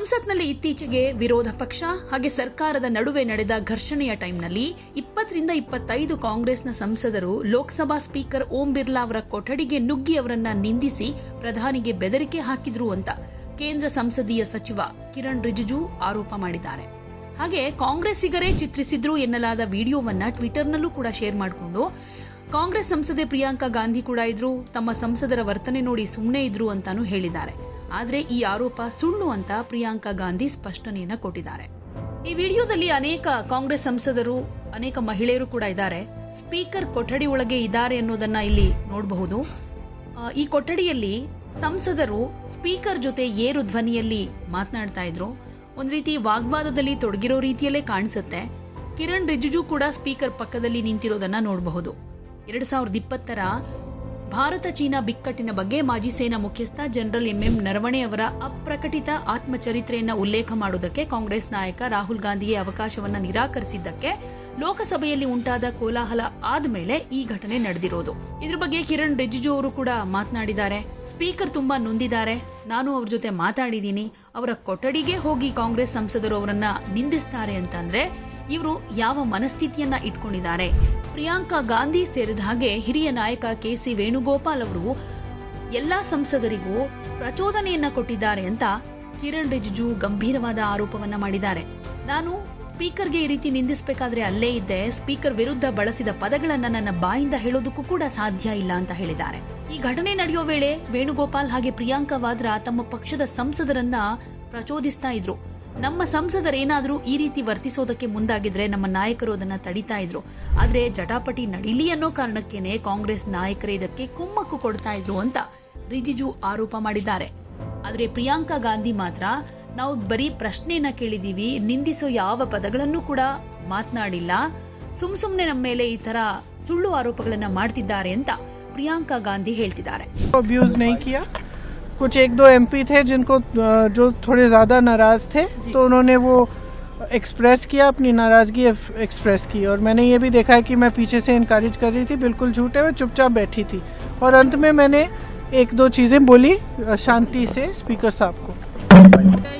ಒಟ್ನಲ್ಲಿ ಇತ್ತೀಚೆಗೆ ವಿರೋಧ ಪಕ್ಷ ಹಾಗೆ ಸರ್ಕಾರದ ನಡುವೆ ನಡೆದ ಘರ್ಷಣೆಯ ಟೈಮ್ನಲ್ಲಿ ಇಪ್ಪತ್ತರಿಂದ ಇಪ್ಪತ್ತೈದು ಕಾಂಗ್ರೆಸ್ನ ಸಂಸದರು ಲೋಕಸಭಾ ಸ್ಪೀಕರ್ ಓಂ ಬಿರ್ಲಾ ಅವರ ಕೊಠಡಿಗೆ ನುಗ್ಗಿ ಅವರನ್ನ ನಿಂದಿಸಿ ಪ್ರಧಾನಿಗೆ ಬೆದರಿಕೆ ಹಾಕಿದ್ರು ಅಂತ ಕೇಂದ್ರ ಸಂಸದೀಯ ಸಚಿವ ಕಿರಣ್ ರಿಜಿಜು ಆರೋಪ ಮಾಡಿದ್ದಾರೆ. ಹಾಗೆ ಕಾಂಗ್ರೆಸ್ಸಿಗರೇ ಚಿತ್ರಿಸಿದ್ರು ಎನ್ನಲಾದ ವಿಡಿಯೋವನ್ನ ಟ್ವಿಟರ್ನಲ್ಲೂ ಕೂಡ ಶೇರ್ ಮಾಡಿಕೊಂಡು ಕಾಂಗ್ರೆಸ್ ಸಂಸದೆ ಪ್ರಿಯಾಂಕಾ ಗಾಂಧಿ ಕೂಡ ಇದ್ರು, ತಮ್ಮ ಸಂಸದರ ವರ್ತನೆ ನೋಡಿ ಸುಮ್ಮನೆ ಇದ್ರು ಅಂತಾನೂ ಹೇಳಿದ್ದಾರೆ. ಆದ್ರೆ ಈ ಆರೋಪ ಸುಳ್ಳು ಅಂತ ಪ್ರಿಯಾಂಕಾ ಗಾಂಧಿ ಸ್ಪಷ್ಟನೆಯನ್ನು ಕೊಟ್ಟಿದ್ದಾರೆ. ಈ ವಿಡಿಯೋದಲ್ಲಿ ಅನೇಕ ಕಾಂಗ್ರೆಸ್ ಸಂಸದರು, ಅನೇಕ ಮಹಿಳೆಯರು ಕೂಡ ಇದ್ದಾರೆ. ಸ್ಪೀಕರ್ ಕೊಠಡಿ ಒಳಗೆ ಇದ್ದಾರೆ ಅನ್ನೋದನ್ನ ಇಲ್ಲಿ ನೋಡಬಹುದು. ಈ ಕೊಠಡಿಯಲ್ಲಿ ಸಂಸದರು, ಸ್ಪೀಕರ್ ಜೊತೆ ಏರು ಧ್ವನಿಯಲ್ಲಿ ಮಾತನಾಡ್ತಾ ಇದ್ರು. ಒಂದು ರೀತಿ ವಾಗ್ವಾದದಲ್ಲಿ ತೊಡಗಿರೋ ರೀತಿಯಲ್ಲೇ ಕಾಣಿಸುತ್ತೆ. ಕಿರಣ್ ರಿಜಿಜು ಕೂಡ ಸ್ಪೀಕರ್ ಪಕ್ಕದಲ್ಲಿ ನಿಂತಿರೋದನ್ನ ನೋಡಬಹುದು. ಎರಡ್ ಸಾವಿರದ ಇಪ್ಪತ್ತರ ಭಾರತ ಚೀನಾ ಬಿಕ್ಕಟ್ಟಿನ ಬಗ್ಗೆ ಮಾಜಿ ಸೇನಾ ಮುಖ್ಯಸ್ಥ ಜನರಲ್ ಎಂಎಂ ನರವಣೆ ಅವರ ಅಪ್ರಕಟಿತ ಆತ್ಮಚರಿತ್ರೆಯನ್ನು ಉಲ್ಲೇಖ ಮಾಡುವುದಕ್ಕೆ ಕಾಂಗ್ರೆಸ್ ನಾಯಕ ರಾಹುಲ್ ಗಾಂಧಿಗೆ ಅವಕಾಶವನ್ನು ನಿರಾಕರಿಸಿದ್ದಕ್ಕೆ ಲೋಕಸಭೆಯಲ್ಲಿ ಉಂಟಾದ ಕೋಲಾಹಲ ಆದಮೇಲೆ ಈ ಘಟನೆ ನಡೆದಿರೋದು. ಇದ್ರ ಬಗ್ಗೆ ಕಿರಣ್ ರಿಜಿಜು ಅವರು ಕೂಡ ಮಾತನಾಡಿದ್ದಾರೆ. ಸ್ಪೀಕರ್ ತುಂಬಾ ನೊಂದಿದ್ದಾರೆ. ನಾನು ಅವ್ರ ಜೊತೆ ಮಾತಾಡಿದ್ದೀನಿ. ಅವರ ಕೊಠಡಿಗೆ ಹೋಗಿ ಕಾಂಗ್ರೆಸ್ ಸಂಸದರು ಅವರನ್ನ ನಿಂದಿಸ್ತಾರೆ ಅಂತಂದ್ರೆ ಇವರು ಯಾವ ಮನಸ್ಥಿತಿಯನ್ನ ಇಟ್ಕೊಂಡಿದ್ದಾರೆ? ಪ್ರಿಯಾಂಕಾ ಗಾಂಧಿ ಸೇರಿದ ಹಾಗೆ ಹಿರಿಯ ನಾಯಕ ಕೆ ಸಿ ವೇಣುಗೋಪಾಲ್ ಅವರು ಎಲ್ಲಾ ಸಂಸದರಿಗೂ ಪ್ರಚೋದನೆಯನ್ನ ಕೊಟ್ಟಿದ್ದಾರೆ ಅಂತ ಕಿರಣ್ ರಿಜಿಜು ಗಂಭೀರವಾದ ಆರೋಪವನ್ನ ಮಾಡಿದ್ದಾರೆ. ನಾನು ಸ್ಪೀಕರ್ಗೆ ಈ ರೀತಿ ನಿಂದಿಸಬೇಕಾದ್ರೆ ಅಲ್ಲೇ ಇದ್ದೆ. ಸ್ಪೀಕರ್ ವಿರುದ್ಧ ಬಳಸಿದ ಪದಗಳನ್ನ ನನ್ನ ಬಾಯಿಂದ ಹೇಳೋದಕ್ಕೂ ಕೂಡ ಸಾಧ್ಯ ಇಲ್ಲ ಅಂತ ಹೇಳಿದ್ದಾರೆ. ಈ ಘಟನೆ ನಡೆಯೋ ವೇಳೆ ವೇಣುಗೋಪಾಲ್ ಹಾಗೆ ಪ್ರಿಯಾಂಕಾ ವಾದ್ರಾ ತಮ್ಮ ಪಕ್ಷದ ಸಂಸದರನ್ನ ಪ್ರಚೋದಿಸ್ತಾ ಇದ್ರು. ನಮ್ಮ ಸಂಸದರೇನಾದರೂ ಈ ರೀತಿ ವರ್ತಿಸೋದಕ್ಕೆ ಮುಂದಾಗಿದ್ರೆ ನಮ್ಮ ನಾಯಕರು ಅದನ್ನು ತಡಿತಾ ಇದ್ರು. ಆದರೆ ಜಟಾಪಟಿ ನಡೀಲಿ ಅನ್ನೋ ಕಾರಣಕ್ಕೇನೆ ಕಾಂಗ್ರೆಸ್ ನಾಯಕರೇ ಇದಕ್ಕೆ ಕುಮ್ಮಕ್ಕು ಕೊಡ್ತಾ ಇದ್ರು ಅಂತ ರಿಜಿಜು ಆರೋಪ ಮಾಡಿದ್ದಾರೆ. ಆದರೆ ಪ್ರಿಯಾಂಕಾ ಗಾಂಧಿ ಮಾತ್ರ ನಾವು ಬರೀ ಪ್ರಶ್ನೆನ ಕೇಳಿದ್ದೀವಿ ನಿಂದಿಸೋ ಯಾವ ಪದಗಳನ್ನು ಕೂಡ ಮಾತನಾಡಿಲ್ಲ. ಸುಮ್ ಸುಮ್ಮನೆ ನಮ್ಮ ಮೇಲೆ ಈ ತರ ಸುಳ್ಳು ಆರೋಪಗಳನ್ನ ಮಾಡ್ತಿದ್ದಾರೆ ಅಂತ ಪ್ರಿಯಾಂಕಾ ಗಾಂಧಿ ಹೇಳ್ತಿದ್ದಾರೆ. कुछ एक दो एमपी थे जिनको जो थोड़े ज़्यादा नाराज़ थे तो उन्होंने वो एक्सप्रेस किया अपनी नाराज़गी एक्सप्रेस की। और मैंने ये भी देखा है कि मैं पीछे से इनकरेज कर रही थी बिल्कुल झूठे मैं चुपचाप बैठी थी। और अंत में मैंने एक दो चीज़ें बोली शांति से स्पीकर साहब को।